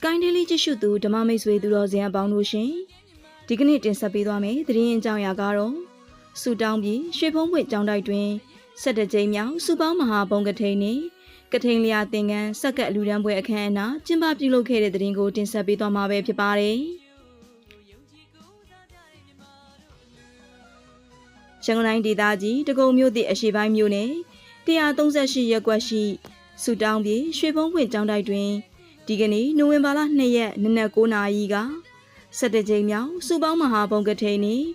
Sky Daily ကြည့်ရှုသူဓမ္မမိတ်ဆွေသူတော်စင်အပေါင်းတို့ရှင်ဒီကနေ့တင်ဆက်ပေးသွားမယ့်သတင်းအကြောင်းအရာကတော့စူတောင်းပြည်ရွှေဖုံးပွင့်ကျောင်းတိုက်တွင်၁၇ကြိမ်မြောက်စူပေါင်းမဟာဘုံကထိန်နှင့်ကထိန်လျာသင်္ကန်းစက္ကပ်အလူတန်းပွဲအခမ်းအနားကျင်းပပြုလုပ်ခဲ့တဲ့သတင်းကိုတင်ဆက်ပေးသွားမှာပဲဖြစ်ပါတယ်ရန်ကုန်တိုင်းဒေသကြီးတကုံမြို့သည့်အရှိပိုင်းမြို့နယ်138ရပ်ကွက်ရှိစူတောင်းပြည်ရွှေဖုံးပွင့်ကျောင်းတိုက်တွင် ဒီကနေ့နိုဝင်ဘာလ2ရက်နနက်9:00နာရီက17ကြိမ်မြောက်စူပေါင်းမဟာဘုံကထိန်နှင့်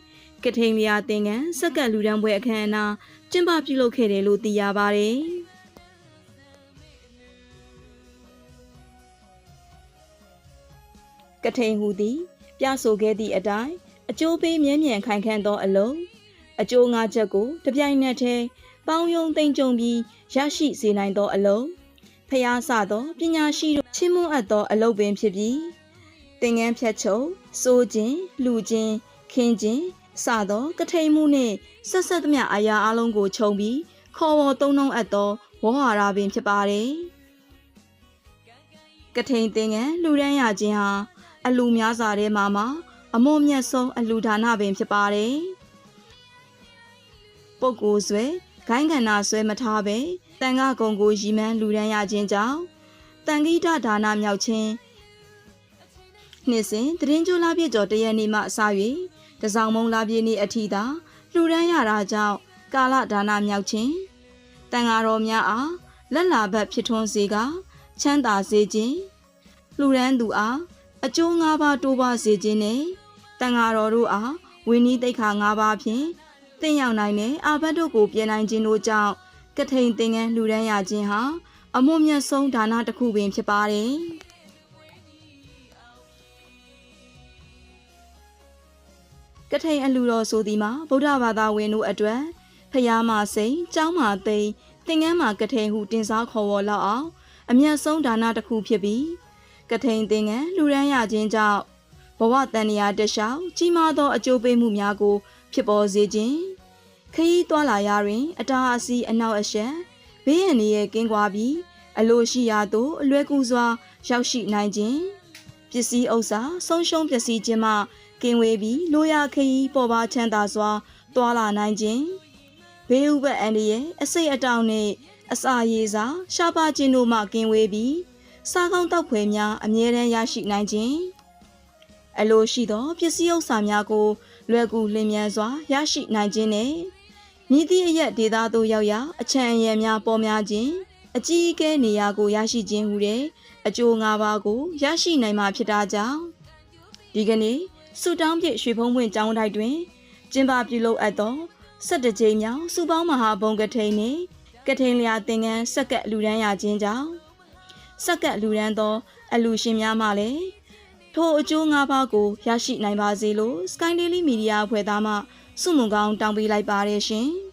ကထိန်လျာသင်္ကန်းစက္ကပ်လူတန်းပွဲအခမ်းအနားကျင်းပပြုလုပ်ခဲ့တယ်လို့သိရပါတယ်။ကထိန်ဟူသည်ပြဆိုခဲ့သည့်အတိုင်းအကျိုးပေးမြဲမြံခိုင်ခန့်သောအလုံးအကျိုးငါးချက်ကိုတပြိုင်နက်တည်းပေါင်းယုံသိမ့်ကြုံပြီးရရှိစေနိုင်သောအလုံး ဖျားဆသောပညာရှိတို့ချီးမွမ်းအပ်သောအလုပ်ပင်ဖြစ်ပြီးသင်ငန်းဖြတ်ချုပ်စိုးခြင်းလူခြင်းခင်းခြင်းစသောကထိန်မှုနှင့်ဆက်ဆက်သမျှအရာအလုံးကိုခြုံပြီးခေါ်ဝေါ်သုံးနှုံးအပ်သောဝဟရာပင်ဖြစ်ပါတယ်ကထိန်သင်ငန်းလူရန်ရခြင်းဟာအလူများစွာထဲမှာမှအမွန်မြတ်ဆုံးအလူဒါနပင်ဖြစ်ပါတယ်ပုပ်ကိုယ်ဆွဲ ဂိုင်းကန္နာဆွဲမထားပဲတန်ခါကုံကိုရီမန်းလူရန်ရခြင်းကြောင့်တန်ခိတဒါနမြောက်ခြင်းနှစ်စဉ်တရင်ကျိုးလာပြည့်ကျော်တရက်နေ့မှအစ၍တစောင်းမုံလာပြည့်နေ့အထိသာလူရန်ရတာကြောင့်ကာလဒါနမြောက်ခြင်းတန်ဃာတော်များအားလက်လာဘက်ဖြစ်ထွန်းစေကချမ်းသာစေခြင်းလူရန်သူအားအကျိုး၅ပါးတိုးပါစေခြင်းနဲ့တန်ဃာတော်တို့အားဝိနည်းတိတ်ခါ၅ပါးဖြင့် တင့်ရောက်နိုင်တဲ့အာဘတ်တို့ကိုပြင်နိုင်ခြင်းတို့ကြောင့်ကထိန်သင်္ကန်းလူရန်ရခြင်းဟာအမွန်မြတ်ဆုံးဒါနတစ်ခုပင်ဖြစ်ပါတယ်ကထိန်အလူတော်ဆိုသည်မှာဗုဒ္ဓဘာသာဝင်တို့အတွက်ဖျားမာစိန်ကျောင်းမာသိန်းသင်္ကန်းမာကထိန်ဟုတင်စားခေါ်ဝေါ်လောက်အောင်အမြတ်ဆုံးဒါနတစ်ခုဖြစ်ပြီးကထိန်သင်္ကန်းလူရန်ရခြင်းကြောင့်ဘဝတန်ရာတလျှောက်ကြီးမားသောအကျိုးပေးမှုများကို ဖြစ်ပေါ်စေခြင်း ခရီးသွားလာရာတွင် အတားအဆီးအနောက်အရှက်ဘေးရန်တွေရဲ့ကင်းကွာပြီး အလိုရှိရာသို့အလွယ်ကူစွာ ရောက်ရှိနိုင်ခြင်းပစ္စည်းဥစ္စာဆုံးရှုံးပျက်စီးခြင်းမှကင်းဝေးပြီးလိုရာခရီးပေါ်ပါချမ်းသာစွာတွာလာနိုင်ခြင်းဘေးဥပတ်အန္တရာယ်အစိတ်အတောင်နှင့်အစာရည်စာရှားပါခြင်းတို့မှကင်းဝေးပြီးစားကောင်းတောက်ဖွယ်များအမြဲတမ်းရရှိနိုင်ခြင်းအလိုရှိသောပစ္စည်းဥစ္စာများကိုလွယ်ကူလျင်မြန်စွာရရှိနိုင်ခြင်းနဲ့ မြည်သည့်အရက်ဒေသသို့ရောက်ရာအချမ်းအယံများပေါ်များခြင်းအကြီးအကဲနေရာကိုရရှိခြင်းဟူတဲ့အကျိုး၅ပါးကိုရရှိနိုင်မှာဖြစ်တာကြောင့်ဒီကနေ့စူတောင်းပြည့်ရွှေဖုံးပွင့်ကျောင်းတိုက်တွင်ကျင်းပပြုလုပ်အပ်သော17ကြိမ်မြောက်စူပေါင်းမဟာဘုံကထိန်နှင့်ကထိန်လျာသင်္ကန်းစက္ကပ်လူဒန်းရခြင်းကြောင့်စက္ကပ်လူဒန်းသော အလူရှင်များမှလည်း ထိုအကျိုး၅ပါးကိုရရှိနိုင်ပါစေလို့ Sky Daily Media အဖွဲ့သားမှစုမုံကောင်းတောင်းပေးလိုက်ပါတယ်ရှင်။